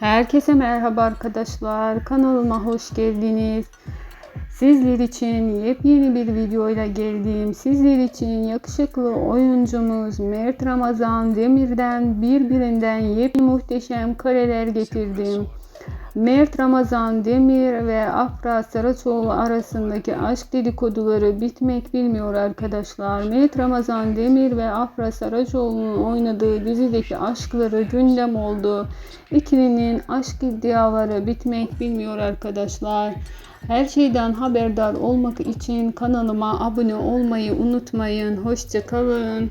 Herkese merhaba arkadaşlar. Kanalıma hoş geldiniz. Sizler için yepyeni bir videoyla geldim. Sizler için yakışıklı oyuncumuz Mert Ramazan Demir'den birbirinden yepyeni muhteşem kareler getirdim. Mert Ramazan Demir ve Afra Saraçoğlu arasındaki aşk dedikoduları bitmek bilmiyor arkadaşlar. Mert Ramazan Demir ve Afra Saraçoğlu'nun oynadığı dizideki aşkları gündem oldu. İkilinin aşk iddiaları bitmek bilmiyor arkadaşlar. Her şeyden haberdar olmak için kanalıma abone olmayı unutmayın. Hoşçakalın.